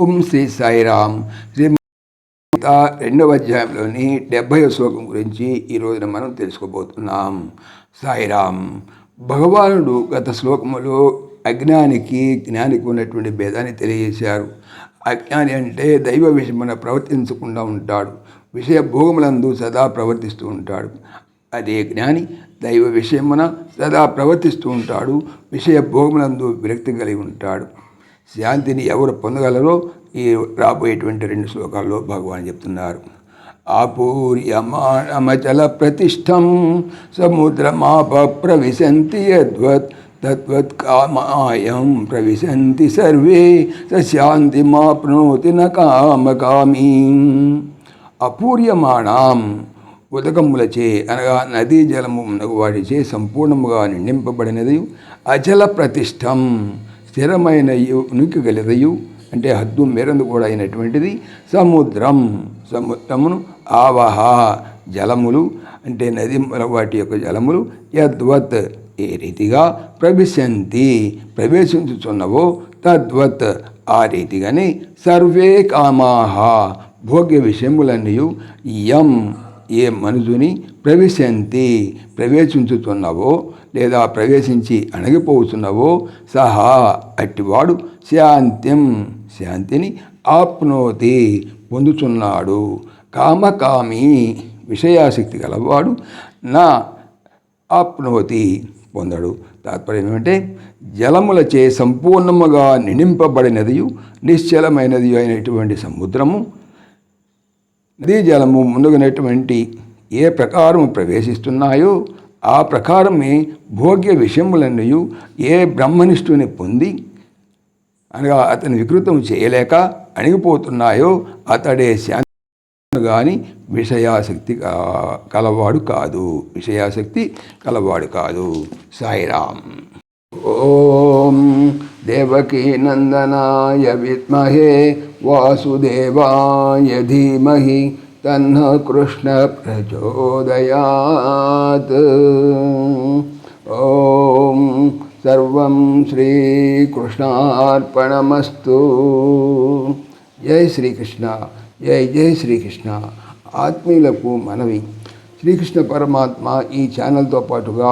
ఓం శ్రీ సాయిరామ్. శ్రీ రెండవ అధ్యాయంలోని డెబ్భై శ్లోకం గురించి ఈ రోజున మనం తెలుసుకోబోతున్నాం. సాయిరామ్ భగవానుడు గత శ్లోకములో అజ్ఞానికి జ్ఞానికి ఉన్నటువంటి భేదాన్ని తెలియజేశారు. అజ్ఞాని అంటే దైవ విషయమున ప్రవర్తించకుండా ఉంటాడు. విషయ భోగములందు సదా ప్రవర్తిస్తూ ఉంటాడు. అదే జ్ఞాని దైవ విషయమున సదా ప్రవర్తిస్తూ ఉంటాడు. విషయ భోగములందు విరక్తి కలిగి ఉంటాడు. శాంతిని ఎవరు పొందగలరో ఈ రాబోయేటువంటి రెండు శ్లోకాల్లో భగవాన్ చెప్తున్నారు. ఆపూర్యమాణమచల ప్రతిష్టం సముద్రమాప ప్రవిశంతి యద్వత్ తద్వత్ కామాయం ప్రవిశంతి సర్వే శాంతి మాప్నోతి న కామకామీ. అపూర్యమాణం ఉదకములచే అనగా నదీ జలము వాటిచే సంపూర్ణముగా నిండింపబడినది అచల ప్రతిష్టం స్థిరమైన ఉనికి గలదయు అంటే హద్దు మేరందు కూడా అయినటువంటిది సముద్రం. సముద్రమును ఆవహ జలములు అంటే నది వాటి యొక్క జలములు యద్వత్ ఏ రీతిగా ప్రవిశంతి ప్రవేశించుచున్నవో తద్వత్ ఆ రీతిగానే సర్వే కామాహ భోగ్య విషయములన్నీ యం ఏ మనుజుని ప్రవేశంతి ప్రవేశించుతున్నావో లేదా ప్రవేశించి అణగిపోతున్నావో సహా అట్టివాడు శాంతిం శాంతిని ఆప్నోతి పొందుతున్నాడు కామకామి విషయాసక్తి గలవాడు నా ఆప్నోతి పొందడు. తాత్పర్యం ఏమంటే జలములచే సంపూర్ణముగా నిండింపబడినదియు నిశ్చలమైనది అయినటువంటి సముద్రము నదీ జలము ముందుగునటువంటి ఏ ప్రకారము ప్రవేశిస్తున్నాయో ఆ ప్రకారమే భోగ్య విషయములన్నయు ఏ బ్రహ్మనిష్ఠుని పొంది అనగా అతని వికృతం చేయలేక అణిగిపోతున్నాయో అతడే శాంతి కానీ విషయాసక్తి కలవాడు కాదు. విషయాసక్తి కలవాడు కాదు. సాయిరామ్. ఓం దేవకీ నందనాయ విద్మహే వాసుదేవాయ ధీమహి తన్న కృష్ణ ప్రచోదయాత్ ఓం సర్వం శ్రీకృష్ణార్పణమస్తు జై శ్రీకృష్ణ జై జై శ్రీకృష్ణ ఆత్మీయులకు మనవి శ్రీకృష్ణ పరమాత్మ ఈ ఛానల్తో పాటుగా